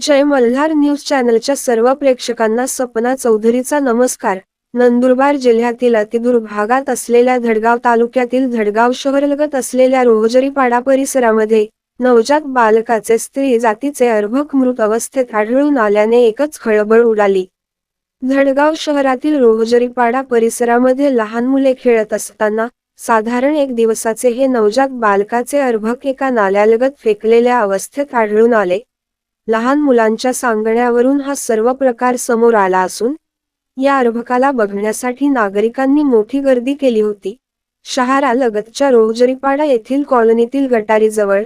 जय Malhar news चॅनलच्या सर्व प्रेक्षकांना सपना चौधरीचा नमस्कार. नंदुरबार जिल्ह्यातील अतिदुर्भागात असलेल्या धडगाव तालुक्यातील धडगाव शहरलगत असलेल्या रोहजरीपाडा परिसरामध्ये नवजात बालकाचे स्त्री जातीचे अर्भक मृत अवस्थेत आढळून आल्याने एकच खळबळ उडाली. धडगाव शहरातील रोहजरीपाडा परिसरामध्ये लहान मुले खेळत असताना साधारण एक दिवसाचे हे नवजात बालकाचे अर्भक एका नाल्यालगत फेकलेल्या अवस्थेत आढळून आले. लहान मुलांच्या सांगण्यावरून हा सर्व प्रकार समोर आला असून या अर्भकाला बघण्यासाठी नागरिकांनी मोठी गर्दी केली होती. शहरालगतच्या रोहजरीपाडा येथील कॉलनीतील गटारीजवळ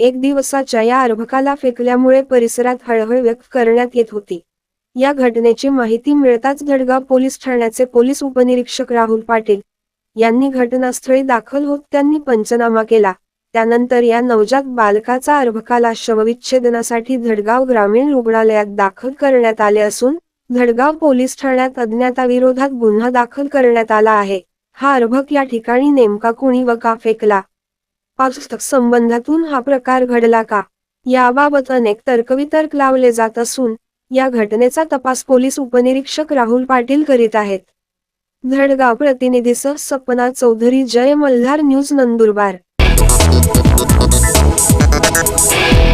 एक दिवसाच्या या अर्भकाला फेकल्यामुळे परिसरात हळहळ व्यक्त करण्यात येत होती. या घटनेची माहिती मिळताच धडगाव पोलीस ठाण्याचे पोलीस उपनिरीक्षक राहुल पाटील यांनी घटनास्थळी दाखल होत त्यांनी पंचनामा केला. त्यानंतर या नवजात बालकाचा अर्भकाला शवविच्छेदनासाठी धडगाव ग्रामीण रुग्णालयात दाखल करण्यात आले असून धडगाव पोलीस ठाण्यात अज्ञाताविरोधात गुन्हा दाखल करण्यात आला आहे. हा अर्भक या ठिकाणी नेमका कुणी व का फेकला? पाचक संबंधातून हा प्रकार घडला का? याबाबत अनेक तर्कवितर्क लावले जात असून या घटनेचा तपास पोलीस उपनिरीक्षक राहुल पाटील करीत आहेत. धडगाव प्रतिनिधीसह सपना चौधरी जय मल्हार न्यूज नंदुरबार. Thank